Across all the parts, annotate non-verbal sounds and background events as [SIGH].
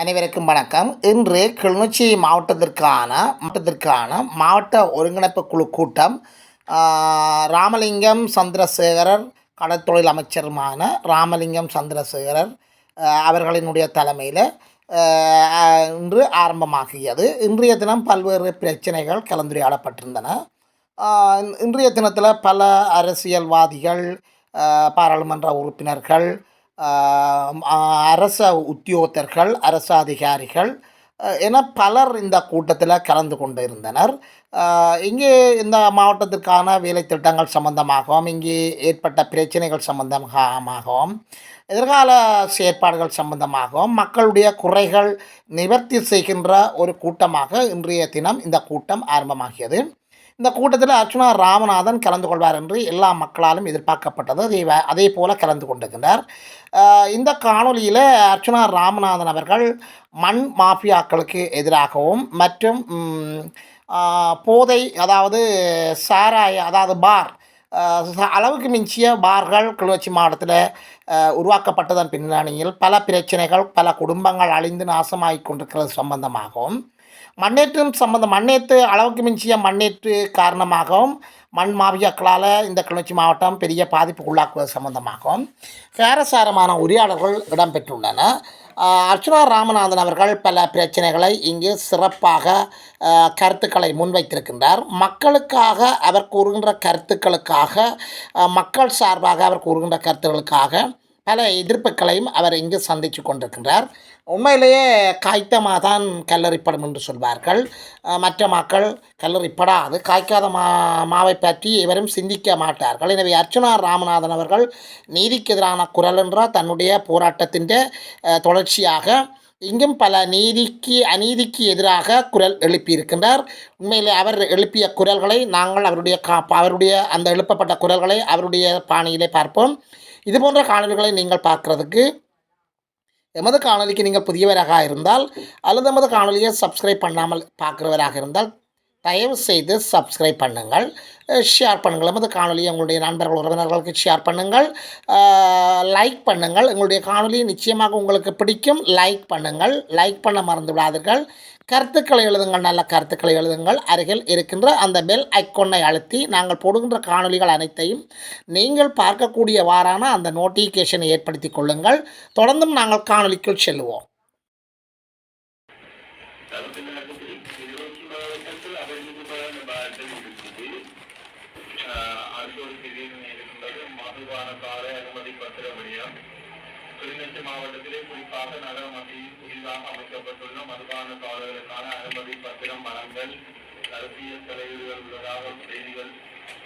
அனைவருக்கும் வணக்கம். இன்று கிளிநொச்சி மாவட்டத்திற்கான மாவட்டத்திற்கான மாவட்ட ஒருங்கிணைப்பு குழு கூட்டம் ராமலிங்கம் சந்திரசேகரர் கடற்தொழில் அமைச்சருமான ராமலிங்கம் சந்திரசேகரர் அவர்களினுடைய தலைமையில் இன்று ஆரம்பமாகியது. இன்றைய தினம் பல்வேறு பிரச்சனைகள் கலந்துரையாடப்பட்டிருந்தன. இன்றைய தினத்தில் பல அரசியல்வாதிகள் பாராளுமன்ற உறுப்பினர்கள் அரச உத்தியோகத்தர்கள் அரசு அதிகாரிகள் என பலர் இந்த கூட்டத்தில் கலந்து கொண்டு இருந்தனர். இங்கே இந்த மாவட்டத்திற்கான வேலை திட்டங்கள் சம்பந்தமாகவும் இங்கே ஏற்பட்ட பிரச்சனைகள் சம்பந்தமாகவும் எதிர்கால செயற்பாடுகள் சம்பந்தமாகவும் மக்களுடைய குறைகள் நிவர்த்தி செய்கின்ற ஒரு கூட்டமாக இன்றைய தினம் இந்த கூட்டம் ஆரம்பமாகியது. இந்த கூட்டத்தில் அர்ச்சுனா ராமநாதன் கலந்து கொள்வார் என்று எல்லா மக்களாலும் எதிர்பார்க்கப்பட்டது. அதே வ- அதே போல கலந்து கொண்டிருக்கின்றார். இந்த காணொளியில் அர்ச்சுனா ராமநாதன் அவர்கள் மண் மாஃபியாக்களுக்கு எதிராகவும் மற்றும் போதை அதாவது சாராய அதாவது பார் அளவுக்கு மிஞ்சிய பார்கள் கிளிநொச்சி மாவட்டத்தில் உருவாக்கப்பட்டதன் பின்னணியில் பல பிரச்சனைகள் பல குடும்பங்கள் அழிந்து நாசமாகிக் கொண்டிருக்கிறது சம்பந்தமாகவும் மண்ணேற்றும் சம்பந்தம் மண்ணேற்று அளவுக்கு மிஞ்சிய மண்ணேற்று காரணமாகவும் மண் மாவியாக்களால் இந்த கிளர்ச்சி மாவட்டம் பெரிய பாதிப்புக்கு உள்ளாக்குவது சம்பந்தமாகவும் பேரசாரமான உரையாடல்கள் இடம்பெற்றுள்ளன ஆஹ் அர்ச்சுனா ராமநாதன் அவர்கள் பல பிரச்சனைகளை இங்கு சிறப்பாக கருத்துக்களை முன்வைத்திருக்கின்றார். மக்களுக்காக அவர் கூறுகின்ற கருத்துக்களுக்காக மக்கள் சார்பாக அவர் கூறுகின்ற கருத்துக்களுக்காக பல எதிர்ப்புகளையும் அவர் இங்கு சந்தித்து கொண்டிருக்கின்றார். உண்மையிலேயே காய்த்தமாக தான் கல்லறிப்படும் என்று சொல்வார்கள். மற்ற மக்கள் கல்லறிப்படாது காய்க்காத மா மாவை பற்றி எவரும் சிந்திக்க மாட்டார்கள். எனவே அர்ச்சனா ராமநாதன் அவர்கள் நீதிக்கு எதிரான குரல் என்ற தன்னுடைய போராட்டத்தின் தொடர்ச்சியாக இங்கும் பல நீதிக்கு அநீதிக்கு எதிராக குரல் எழுப்பியிருக்கின்றார். உண்மையிலே அவர் எழுப்பிய குரல்களை நாங்கள் அவருடைய கா அவருடைய அந்த எழுப்பப்பட்ட குரல்களை அவருடைய பாணியிலே பார்ப்போம். இது போன்ற காணொலிகளை நீங்கள் பார்க்குறதுக்கு எமது காணொலிக்கு நீங்கள் புதியவராக இருந்தால் அல்லது எமது காணொலியை சப்ஸ்கிரைப் பண்ணாமல் பார்க்குறவராக இருந்தால் தயவு செய்து சப்ஸ்கிரைப் பண்ணுங்கள் ஷேர் பண்ணுங்கள். எமது காணொலியை உங்களுடைய நண்பர்கள் உறவினர்களுக்கு ஷேர் பண்ணுங்கள். லைக் பண்ணுங்கள். எங்களுடைய காணொலி நிச்சயமாக உங்களுக்கு பிடிக்கும். லைக் பண்ணுங்கள். லைக் பண்ண மறந்து விடாதீர்கள். கருத்துக்களை எழுதுங்கள் நல்ல கருத்துக்களை எழுதுங்கள். அருகில் இருக்கின்ற அந்த பெல் ஐக்கொன்னை அழுத்தி நாங்கள் போடுகின்ற காணொளிகள் அனைத்தையும் நீங்கள் பார்க்கக்கூடியவாறான அந்த நோட்டிஃபிகேஷனை ஏற்படுத்தி கொள்ளுங்கள். தொடர்ந்தும் நாங்கள் காணொளிக்குள் செல்வோம். தமிழ்நாட்டில் பிரிவு இருக்கின்றது மதுபான அனுமதி கிளிநொச்சி மாவட்டத்திலே குறிப்பாக நகர மத்தியில் புதிதாக அமைக்கப்பட்டுள்ள மதுபான காலங்களுக்கான அனுமதி பத்திரம் மரங்கள் அரசியல் தலைவர்கள் உள்ளதாக செய்திகள்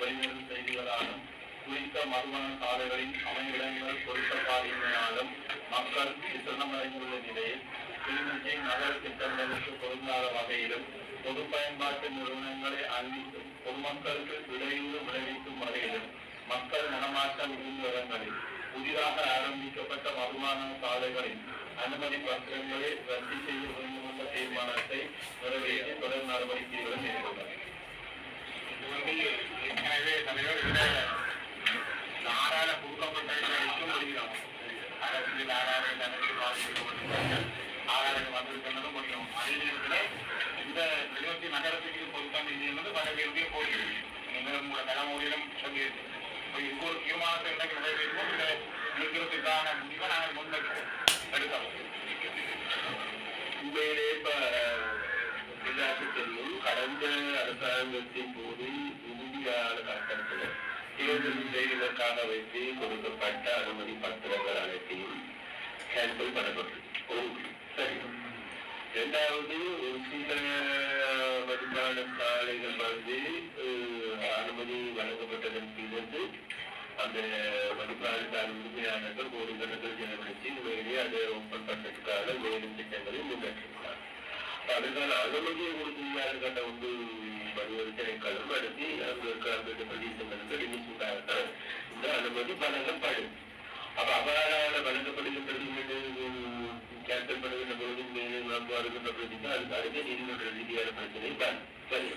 வெளிவரும் செய்திகளாலும் குறித்த மதுபான சாலைகளின் அமைவிடங்கள் பொருத்தப்பாடினாலும் மக்கள் விசனமடைந்துள்ள நிலையில் கிளிநொச்சி நகர திட்டங்களுக்கு பொருந்தாத வகையிலும் பொது பயன்பாட்டு நிறுவனங்களை அறிவித்தும் பொதுமக்களுக்கு இடையூறு விளைவிக்கும் வகையிலும் மக்கள் நடமாட்டம் இருந்த இடங்களில் புதிதாக ஆரம்பிக்கப்பட்ட மதுபான சாலைகளின் அனுமதி பத்திரங்களை ரத்து செய்ய வேண்டும் தீர்மானத்தை நிறைவேற்றி தொடர் நடவடிக்கைகளும் மேற்கொண்டனர் எனவே தலைவர் நாடாள கொடுக்கப்பட்ட முடிகிறோம் அரசியல் ஆறாயிரம் அரசு பாதிக்கப்பட்டிருக்கிறார்கள் ஆறாயிரம் வந்திருக்கிறதும் முடியும். அதே நேரத்தில் இந்த இருபத்தி நகரத்துக்கு பொருத்தம் இது என்பது பல பேருக்கே போகிறது உங்களோட தலைமுறையிலும் சொல்லியிருக்கு இப்போ ஒரு தீர்மானத்தை என்னைக்கு நிறைவேற்றுமோ இந்த முடிவை நாங்கள் முன்வைக்கிறோம் உண்மையிலே இப்ப எல்லாருக்கும் தெரியும் கடந்த அரசாங்கத்தின் போது இந்தியாவில் கட்டத்தில் தேர்தல் செய்வதற்காக வைத்து கொடுக்கப்பட்ட அனுமதி பத்திரங்கள் அனைத்தையும் கேன்சல் பண்ணப்பட்டது சரி. இரண்டாவது ஒரு சில அந்த மதிப்பான சாலை ஒரு தினத்தில் செலவழித்து உண்மையிலேயே அதை ஓப்பன் பண்றதுக்காக வேறு திட்டங்களை முன்னேற்றிருக்கிறார் அதுக்கான அனுமதியை கொடுத்துள்ளாருக்கான வந்து மறுவரிசனை களம் நடத்தி அவங்களுக்கு அந்த பிரதேசங்களுக்கு ரிலீஸ் உண்டாகத்தான் இந்த அனுமதி வழங்கப்படும் அப்ப அபராத வழங்கப்படுகின்றது கேன்சல் பண்ணுகின்ற பொழுது வருகின்ற பிரச்சனை அதுக்கு அடுத்த நீதிமன்ற ரீதியான பிரச்சனை தான் சரி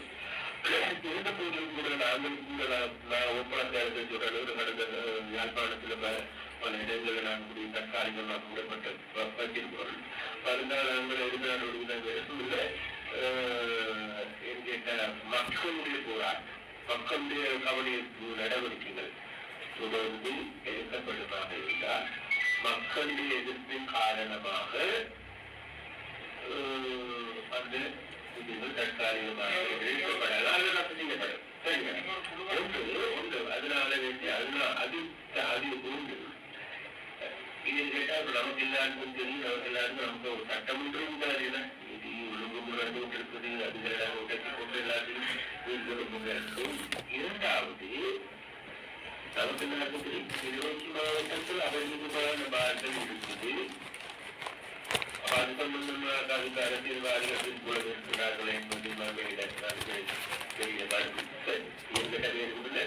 இருந்த போதிலும் கூட நாங்கள் கூட நான் நான் ஒப்பன தேர்தல் சொல்ற அளவு கடந்த அஹ், யாழ்ப்பாணத்தில் ப- பல இடங்களில் நான் கூடிய தற்காலிகமாக கூடப்பட்ட வச்சிருப்பவர்கள் பருந்தாளங்கள் எதிர்நாடு விடுதலை என்கிட்ட மக்களுடைய போராட்டம் மக்களுடைய கவனிப்பு நடவடிக்கைகள் தொடர்ந்து எடுக்கப்படுமாக இருந்தால் மக்களுடைய எதிர்ப்பின் காரணமாக அந்த விதிகள் தற்காலிகமாக எடுக்கப்படலாம். அல்லது ரத்து செய்யப்படும் சரிங்க ஒன்று ஒன்று அதனால வேண்டிய அதனால் அது அது ஒன்று இது கேட்டா இப்ப நமக்கு எல்லாருக்கும் தெரியும் நமக்கு எல்லாருக்கும் நமக்கு ஒரு சட்டம் ஒன்று உண்டாது இது ஒழுங்கு நடந்து கொண்டிருக்குது அதுகளெல்லாம் உடச்சி கொண்டு எல்லாத்தையும் வீட்டு முன்னேற்கும் இரண்டாவது நமக்கு நடக்குது கிளிநொச்சி மாவட்டத்தில் அவர்களுக்கு பாடல் இருக்குது அது சம்பந்தமாக அதுக்கு அரசியல்வாதிகள் கூட இருக்கிறார்கள் என்பது மக்களிடம் தெரிய வருகிறது என்கிட்ட வேறுபடல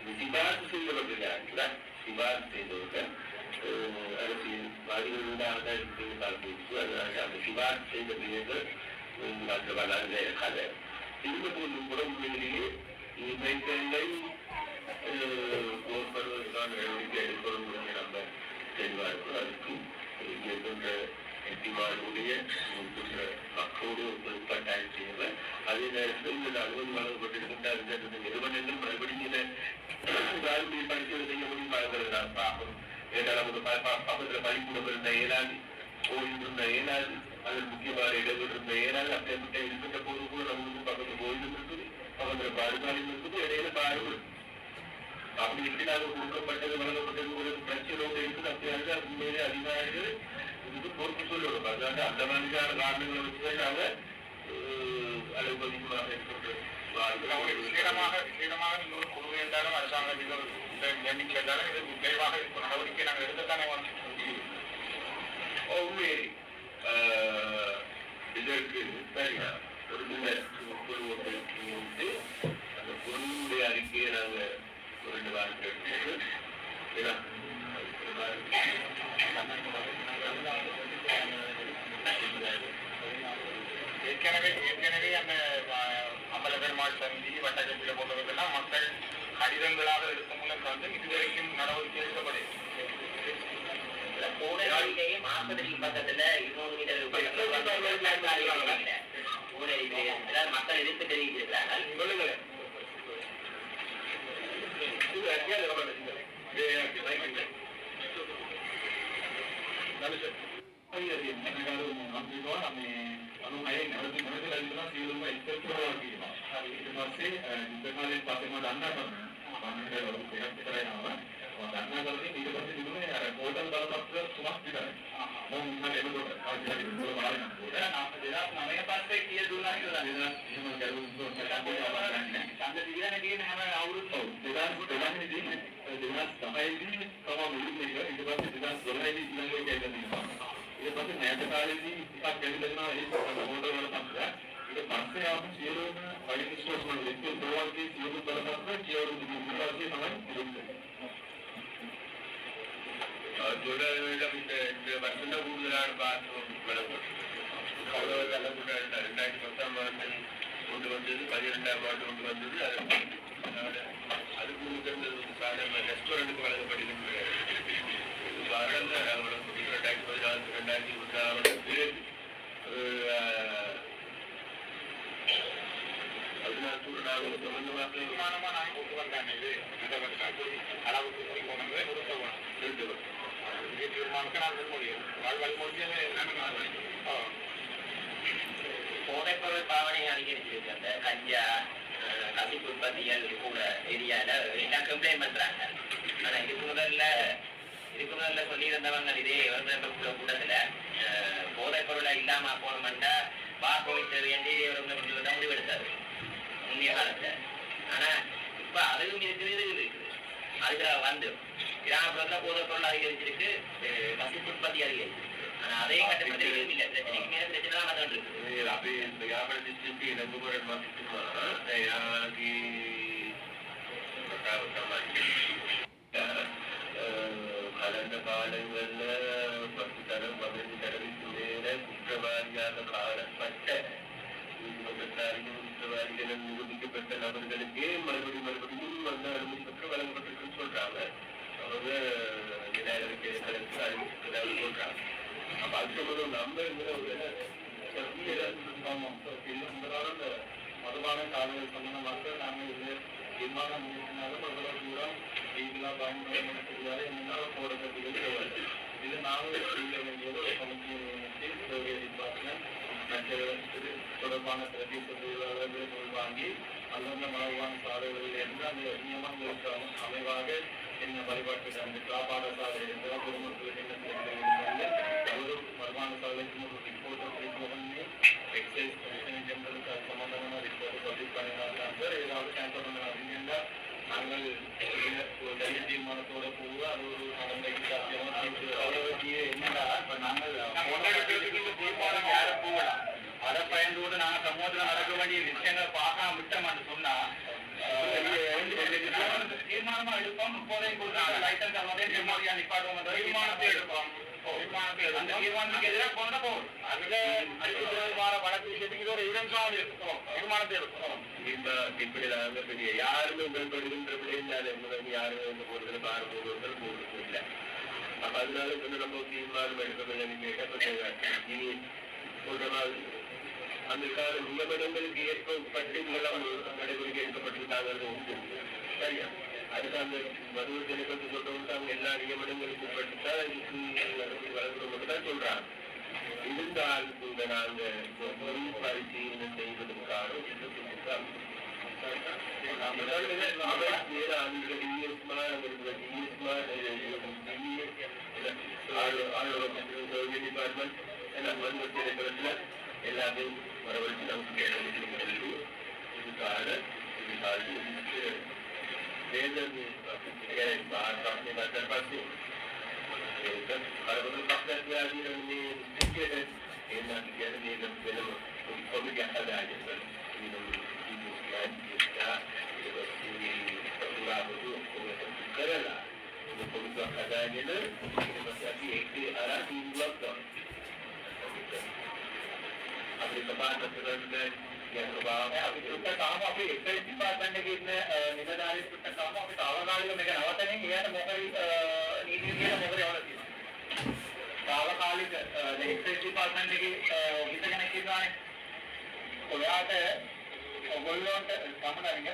இது சிபார்த்து செய்தவர்கள் சிபார்த்து செய்தவர்கள் அரசியல் அரசியல்வாதிகள் உண்டாக பார்த்து அதனால அந்த சிவா செய்த பிறகு மற்ற வளர்ந்த கதை இந்த போதும் கூட உண்மையிலேயே இவைகளை போர்ப்படுவதற்கான நடவடிக்கை எடுப்பதும் நம்ம தெளிவாக அதுக்கும் இங்கே போன்ற எட்டிமாருடைய மக்களோடு ஒரு கட்டாயம் செய்யல அதே நேரத்தில் இந்த அனுமதி வழங்கப்பட்டிருக்கின்ற அந்த நிறுவனங்கள் மறுபடியும் இதை யாருடைய பரிசீலனை செய்ய பார்க்கிறது நான் பார்க்கணும் ஏன்னா நமக்கு பக்கத்துல பள்ளிக்கூடம் இருந்த ஏனாது கோயில் இருந்த இயலாது அதில் முக்கியமான இடங்கள் இருந்த ஏனாது அப்படிப்பட்ட இருக்கின்ற போது கூட நம்மளுக்கு பக்கத்துல கோயிலும் இருக்குது பக்கத்துல பாடுகாலம் இருக்குது இடையில பாடுகள் அப்படி இருக்கிறாங்க கொடுக்கப்பட்டது வழங்கப்பட்டது ஒரு பிரச்சனை இருக்குது. அப்படியாக உண்மையிலே அதிகாரிகள் இதுக்கு பொறுப்பு சொல்லணும் அதாவது அந்த மாதிரியான காரணங்களை வச்சு நாங்க அலுவலகமாக அதிகமாக அவங்க விசேடமாக விசேடமாக நீங்க குழு என்றாலும் அரசாங்க இந்த இது விரைவாக இப்போ நடவடிக்கை நாங்கள் எடுக்கத்தானே வந்து இதற்கு சரியா ஒரு சின்ன குழு ஒன்று வந்து அந்த அறிக்கையை ஒரு ரெண்டு ஏன்னா, ஏற்கனவே ஏற்கனவே அந்த அஹ், சந்தி வட்டக்கட்டில போன்றவர்கள்லாம் மக்கள் கடிதங்களாக இருக்கும் மூலம் வந்து இதுவரைக்கும் நடவடிக்கை எடுக்கப்படும் பூனரிலேயே மாசத்துக்கு பக்கத்துல இருநூறு மீட்டர் மக்கள் எதிர்ப்பு தெரிவித்திருக்கிறார்கள். சொல்லுங்களேன். இது [LAUGHS] සාමාන්‍යයෙන් ලොකු දෙයක් විතරයි නම මම ගන්නවා කරන්නේ ඊට පස්සේ තිබුණේ අර පෝටල් බලපත්‍ර තුනක් විතරයි මම ඉන්න එනකොට කවදාවත් දුර බලන්න ඕනේ නම් 2009 පස්සේ කීය දුන්නා කියලා නේද එහෙම ගැලුම් සංග දිවියන කියන හැම අවුරුද්දම 2009 දී 2009 දී තමයි මුලින්ම ඊට පස්සේ 2012 දී ඉන්න එක කියලා තියෙනවා ඊට පස්සේ නැට කාලේදී ඉස්සක් ගැලි දෙනවා ඒක පොඩ්ඩක් වල තමයි ఇది మనసే ఆఫీస్ ఏ రోజు బయట తీసుకోవచ్చు వ్యక్తి పోవాల్సి ఏ రోజు దొరకకుండా కేవలం ఇవ్వాల్సి మనం తెలుస్తుంది చూడాలి ரெண்டாயிரத்தி பத்தாம் ஆண்டு கொண்டு வந்தது பன்னிரெண்டாம் ஆண்டு கொண்டு வந்தது. அது அதுக்கு முந்திருந்தது வந்து சாதாரண ரெஸ்டாரண்ட்டுக்கு வழங்கப்பட்டிருக்கிறது வளர்ந்த ரெண்டாயிரத்தி பதினாறு ரெண்டாயிரத்தி பத்தாம் ஆறு அதனால் நாங்கள் சம்பந்தமாக தீர்மானமா கொண்டு இது இந்த வருஷம் அளவுக்கு கூடி போனது ரெண்டு வருஷம் இதே தீர்மானத்தை நான் முன்மொழியும் போதைப்பொருள் பாவனை அதிகரிச்சிருக்கு அந்த கஞ்சா அஹ், கூட ஏரியால எல்லாம் கம்ப்ளைண்ட் பண்றாங்க ஆனா இதுக்கு முதல்ல இதுக்கு முதல்ல சொல்லியிருந்தவங்க இதே கூட்டத்துல அஹ், போதைப் பொருளை இல்லாம போனோம்னா வாக்கோவிக்க வேண்டிய என்று தான் முடிவெடுத்தாரு. முன்னைய காலத்துல ஆனா இப்ப அதுவும் இருக்குது இது இருக்குது அதுல வந்து கிராமப்புறத்துல போதை பொருள் அதிகரிச்சிருக்கு வசதி உற்பத்தி அதிகரிச்சிருக்கு. ஆனா அதே கட்டத்தில் இல்ல பிரச்சனைக்கு மேல பிரச்சனை தான் நடந்துட்டு இருக்கு. அப்படி இந்த குற்றவாளியாக காணப்பட்ட குற்றவாளிகள் நிரூபிக்கப்பட்ட நபர்களுக்கே மறுபடி மறுபடியும் வந்து அனுமதி பெற்று வழங்கப்பட்டிருக்குன்னு சொல்றாங்க. அவங்க இரண்டாயிரத்தி ஏதாவது சொல்றாங்க. அப்ப அது சொல்றது நம்பங்கிற ஒரு இந்த மதுபான காலையில் சொன்ன நாங்கள் இது தீர்மானம் பண்ணினாலும் அவ்வளவு தூரம் லீகலாக பயன்படுத்த தெரியாது என்னால் போடுறது இது நாங்கள் இது தொடர்பான பிரதேச தொழிலாளர்கள் உள்வாங்கி அந்தந்த மதுபான சாலைகளில் எந்த அந்த நியமங்களுக்கு அமைவாக என்ன வழிபாட்டு அந்த காப்பாட சாலை இருந்தால் குடும்பத்தில் என்ன செய்ய ஒரு மதுபான சாலைக்கு ஒரு ரிப்போர்ட்டை எக்ஸைஸ் இருக்கும். தீர்மானத்தை எடுப்போம் இப்ப இப்படிதான் பெரிய யாருமே உங்களுக்கு உடன்படுகின்ற விளையாட முதல் யாருமே வந்து போடுறது பாரு போடுவது போடுறது இல்லை. அப்ப அதனால வந்து நம்ம தீர்மானம் எடுக்க வேண்டும் கேட்ட இனி சொல்ற மாதிரி அந்த கால நியமனங்களுக்கு ஏற்பட்டு பட்டியலாம் நடைமுறைக்கு எடுக்கப்பட்டிருக்காங்க உண்டு சரியா? அதுக்கு அந்த மருத்துவ தினத்தை சொல்றவங்க அவங்க எல்லா நியமனங்களுக்கும் உட்பட்டுதான் இதுக்கு நடவடிக்கை தான் சொல்றாங்க. இருந்தால் இந்த நாங்க மறு பரிசீலனை செய்வதற்கான திட்டத்திற்காக எல்லாமே வரவழைச்சு நமக்கு கேட்டு இதுக்காக இதுக்காக வேதம் பத்தி තාම අපි එක්සයිස් ඩිපාර්ට්මන්ට් එකේ ඉන්න නිලධාරී සුට්ට තාම අපි తాවකාලිකව මේක නවතන්නේ එයාට මොකද නීතිය කියලා මොකද යවලා තියෙනවා. తాවකාලික දැන් එක්සයිස් ඩිපාර්ට්මන්ට් එකේ හිත කෙනෙක් ඉන්නවානේ. ඔයාට ඔයගොල්ලන්ට සමනරින්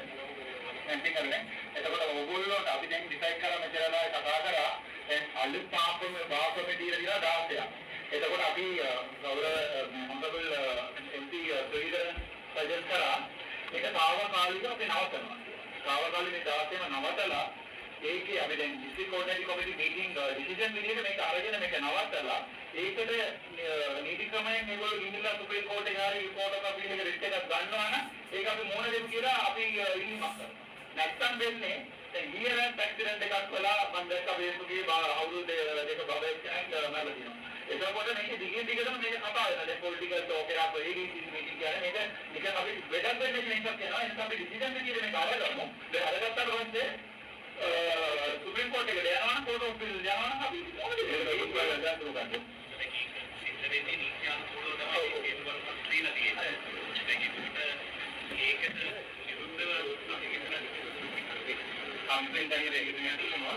නැන්ටි කරන්නේ. එතකොට ඔයගොල්ලන්ට අපි දැන් ඩිසයිඩ් කරලා මෙතනලා කතා කරා දැන් අලුත් පාපම වාපම දීලා දිනා 16ක්. එතකොට අපි ගෞරව හොඳබල් එම්පී ප්‍රවිදරන් සජෙස්ට් කරා ඒක తాවකාලිකව අපි නවත්තනවා. తాවකාලික මේ 16ම නවත්තලා ඒකේ අපි දැන් district coordinative committee meeting decision විදිහට මේක අරගෙන මේක නවත්තලා ඒකට නීති ක්‍රමයෙන් මේගොල්ලෝ ගිහිල්ලා සුප්‍රීම කෝර්ට් එකේ හරි කෝර්ට් ඔෆ් අපීල් එකේ රිට් එකක් ගන්නවා නම් ඒක අපි මොන දෙයක් කියලා අපි ඉල්ලීමක් කරනවා. නැත්තම් වෙන්නේ දැන් ඊයර ඇක්සිඩන්ට් එකක් වෙලා මම දැක්ක Facebook එකේ අවුරුදු දෙක බබෙක් කෙනෙක් මැරලා තියෙනවා. එතකොට මේක දිගින් දිගටම මේක කතා වෙනවා. දැන් පොලිටිකල් ටෝක් එකක් වෙයි කිසි මීටින් කියන්නේ මේක නිකන් අපි වැඩක් වෙන්න කියන එකක් යනවා. එහෙනම් අපි ඩිසිෂන් එක කියන එක අරගමු. දැන් අරගත්තාට පස්සේ සුප්‍රීම කෝට් එකට යනවා නම් කෝට් ඔෆ් බිල් යනවා නම් අපි ඒක බලන්න දාන්න ඕනේ. ඒකද විරුද්ධව කම්පෙන් දැන් ඒක දෙනවා.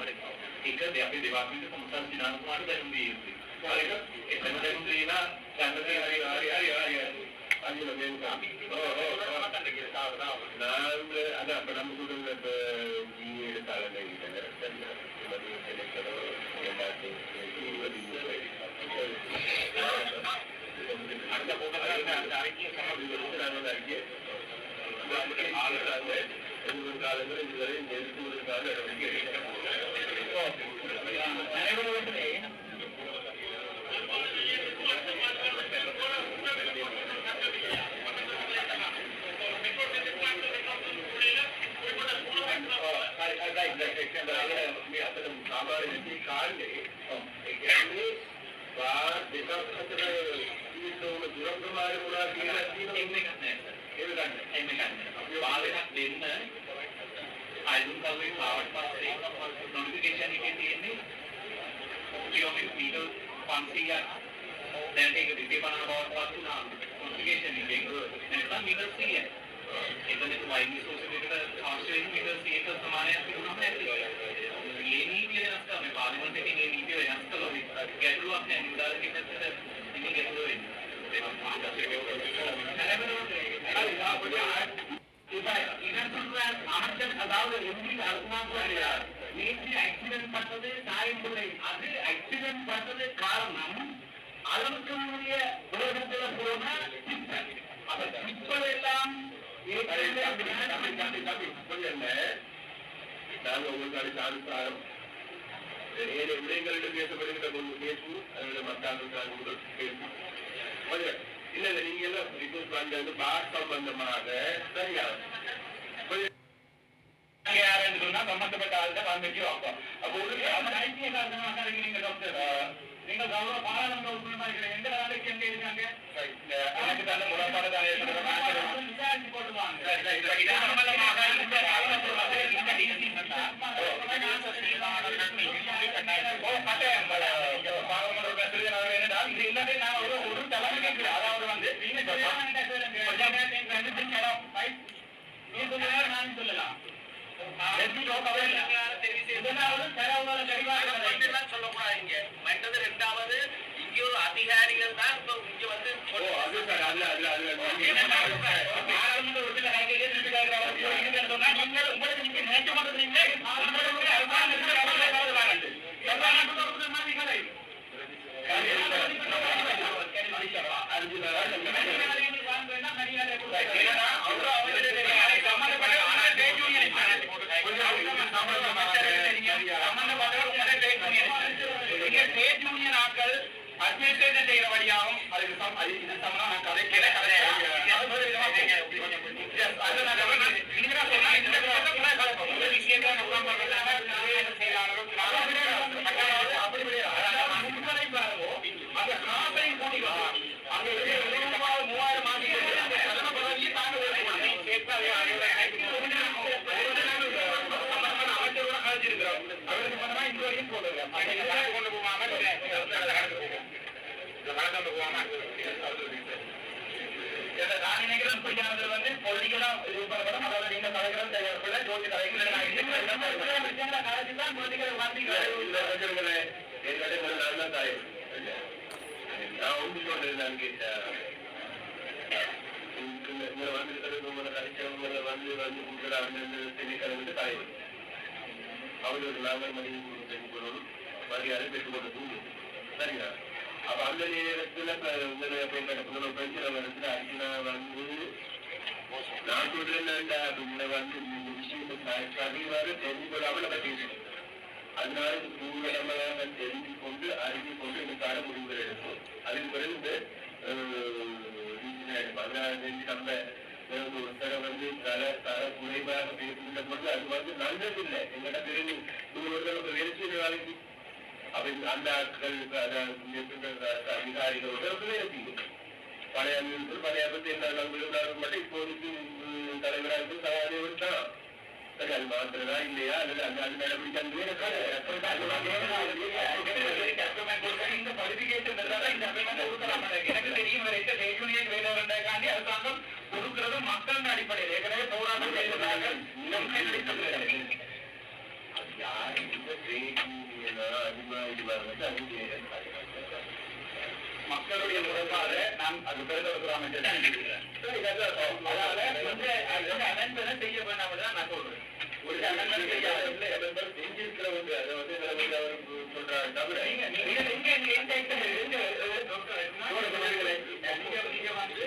ඒක අපි දෙවස්නේ කොමසල් දිනන කුමාරට දැනුම් දී යුතුයි. Marico, este no te inclina, ya no te arriba, arriba, arriba, arriba. Ahí lo bien, ¿no? Oh, oh, oh. நான் அதான் அப்போ நம்ம சொல்றது இப்போ ஜிஏ தலைமை அந்த அறிக்கை காலங்கள் இதுவரை நெருங்குவதற்காக நடவடிக்கை எடுக்க வேண்டும் සාමාන්‍ය කාලේ ඒ කියන්නේ වාර දෙකක් අතර ඉන්නෝම දුර ප්‍රමාණය පුරා කියලා තියෙනවා ඒක ගන්න. එන්න ගන්න. වාදයක් දෙන්න අයින් කවරේ ආවට පස්සේ නොටිෆිකේෂන් එකේ තියෙන්නේ කිලෝමීටර් 500ක් දැන් ඒක දෙකේ බලන බවට පත් වුණා. නොටිෆිකේෂන් එකෙන් නැත්නම් මීටර් 100යි එතන වයින් සෝසල් එකට අවශ්‍ය වෙන මීටර් 100ක ප්‍රමාණයක් තිබුණාම ඇති ඒ නීතිය anonimate din video जास्त गॅडू आपल्या निवडाला घेण्याचं तर அது ஆக்சிடென்ட் பண்ணது காரணம் அதற்குரிய உலகத்துல போனா சிப்பல் அப்ப சிப்பல் எல்லாம் நாங்கள் உங்களுக்கு அடுத்த அடுத்த ஏழு விடயங்களிடம் பேசப்படுகின்ற ஒரு பேச்சு அதோட மக்களுக்கான ஒரு பேச்சு இல்ல இல்ல நீங்க எல்லாம் ரிப்போர்ட் பண்றது பாட் சம்பந்தமாக சரியா யாருன்னு சொன்னா சம்பந்தப்பட்ட ஆள்கிட்ட வந்துச்சு வைப்போம் அப்போ ஒரு அவர் காரணமாக இருக்கிறீங்க டாக்டர் கௌரவ பாராளுமன்ற உறுப்பினமா இருக்கிற எந்த வேலைக்கு எங்க இருக்காங்க எனக்கு தந்த முறைப்பாடு தான் விசாரிச்சு போட்டுவாங்க ஒரு தலைமை கேட்கிறேன் அதாவது வந்து நான் சொல்லலாம் ரெண்டாவது இங்க ஒரு அதிகாரிகள் தான் இங்க வந்து ஓ அட்மினிஸ்ட்ரேஷன் செய்யற வழியாகும் அதுக்கு சம் அது இது சம்பந்தம் நான் கதை கேட்க கதை அது நான் சொன்னா இந்த விஷயத்தை கூட செய்யலாம். கொண்டு போகாம நான் நினைக்கிறேன் வந்து பொலிட்டிக்கலா இது பண்ணப்படும் அதாவது நீங்க தலைவர்கள் தேவைப்பட ஜோதி தலைவர்கள் நான் ஒன்று கேட்டேன் வந்து உங்களை கழிச்சவங்களை வந்து வந்து கொடுக்குறாங்க அவர்களுக்கு நாங்கள் மதியம் கொடுக்கணும் மரியாதை பெற்றுக் கொடுத்து சரிங்களா அப்ப அந்த நேரத்துல பிரச்சனை வருது அர்ஜுனா வந்து நான் சொல்றேன் உங்களை வந்து இந்த விஷயத்தை சரிவாக தெரிஞ்சு கொள்ளாமல் நம்ம அதனால பூரணமாக தெரிந்து கொண்டு அறிந்து கொண்டு இதுக்கான முடிவுகள் எடுக்கும் அதுக்கு பிறகு இந்த பதினாறு தேதி நம்ம ஒருத்தரை வந்து தர தர குறைவாக பேசுகின்ற பொழுது அது வந்து நல்லதில்லை எங்கள்கிட்ட பிறகு ஒருத்தர் வெளிச்ச வேலைக்கு அப்ப அந்த ஆட்கள் அதிகாரிகளோட வேலை பழைய பழைய பத்தி என்ன நம்புகிறார்கள் மட்டும் இப்போதைக்கு தலைவராக இருக்கும் சகாதேவன் தான் சரி அது மாத்திரதா இல்லையா? அல்லது அந்த அது நடவடிக்கை அந்த வேற இந்த qualification இந்த appointment கொடுக்கலாம். எனக்கு தெரியும் வேலை இருந்தாக்காண்டி அரசாங்கம் கொடுக்கிறது மக்களின் அடிப்படையில். ஏற்கனவே போராட்டம் செய்திருந்தார்கள். மக்களுடைய முறைப்பாடு நான் அது தான் இருக்கிறேன். அதாவது amendment செய்ய வேண்டாம் நான் சொல்றேன். செஞ்சிருக்கிறவங்க அதை வந்து அவர் சொல்றாரு தவிர நீங்க நீங்க எங்க எந்த எங்க எங்க நீங்க நீங்க வந்து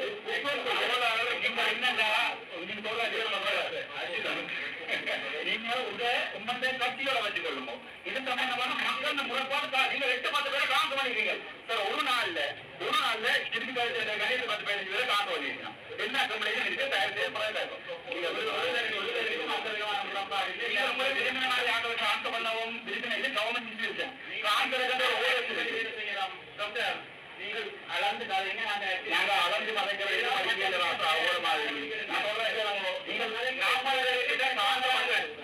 அவ்வளவு அளவு நீங்க என்னடா நீங்க சொல்ற நீங்க உங்க உம்மந்த கட்சியோட வச்சுக்கொள்ளுங்க இது சம்பந்தமான மக்கள் முறைப்பாடு நீங்க எட்டு பத்து பேரை காந்து பண்ணிருக்கீங்க சார் ஒரு நாள்ல ஒரு நாள்ல திருப்பி கணித பத்து பதினஞ்சு பேரை காந்து பண்ணிருக்கீங்க என்ன கம்பெனியும் இருக்கு தயார் செய்யப்படாத பண்ணவும் கவர்மெண்ட் செய்யலாம் டாக்டர் நீங்கள் அளந்து காதீங்க நாங்க அளந்து மறைக்க வேண்டிய அவ்வளவு மாதிரி. நீங்கள் நாற்பது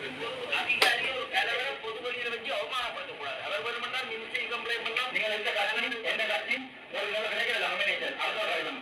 அற்பகாயம்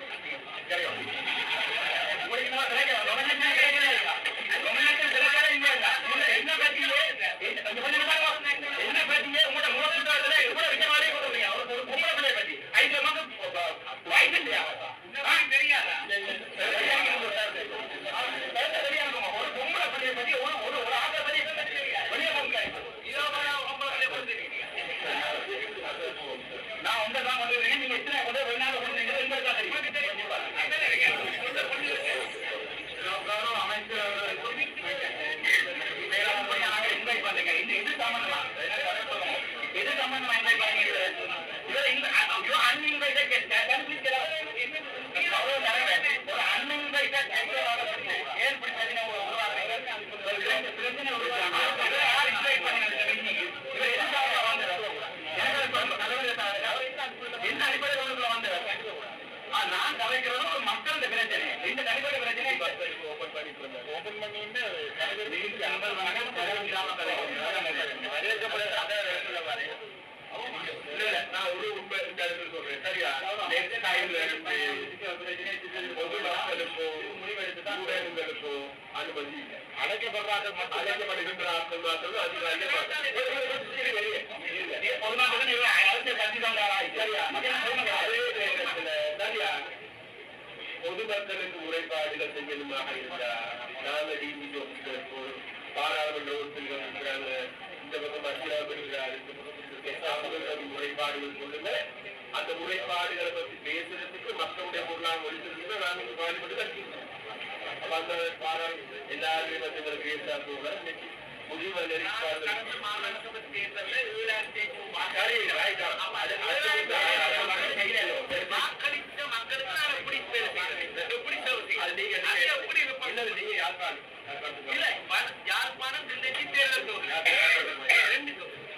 கலைக்கிறதும் ஒரு மக்களோட பிரச்சனை இந்த தனிப்பட்ட பிரச்சனை ஓபன் பண்ணிட்டு இருந்தேன் ஓபன் பண்ணி அதே நான் ஒரு உண்மை இந்த இடத்துல சொல்றேன் சரியா நெக்ஸ்ட் டைம்ல இருந்து ஊடகங்களுக்கோ அனுமதி இல்லை அடைக்கப்படுறார்கள் மட்டும் அடைக்கப்படுகின்றார்கள் மாத்திரம் அதிகாரிகள் பொதுமக்கள் அரசியல் கட்சி தான் அதே சரியா பொதுமக்களுக்கு முறைப்பாடுகள் செய்யணுமாக இருந்தா நாங்க டிபி ஆபீஸ்க்கு பாராளுமன்ற உறுப்பினர்கள் இருக்கிறாங்க. இந்த பக்கம் மத்தியாவது இருக்கிறார். இந்த பக்கம் முறைப்பாடுகள் சொல்லுங்க. அந்த முறைப்பாடுகளை பத்தி பேசுறதுக்கு மக்களுடைய பொருளாக ஒழிச்சிருந்தா நாங்க பார்லிமெண்ட் கட்டிக்கிறோம் அப்ப அந்த பாராளு எல்லாருமே வந்து எங்களை பேசா போக இன்னைக்கு முடிவு மக்களுக்கு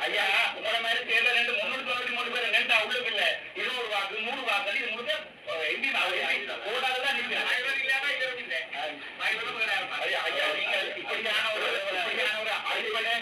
ஐயா உங்கள மாதிரி தேர்தல் ரெண்டு முன்னூத்தி தொண்ணூத்தி மூணு பேர் ரெண்டா உள்ளுக்கு இல்ல இருநூறு வாக்கு நூறு வாக்கு இது முழுக்க எம்பி போடாதான் நீங்க இப்படியான ஒரு இப்படியான ஒரு அடிப்படையாக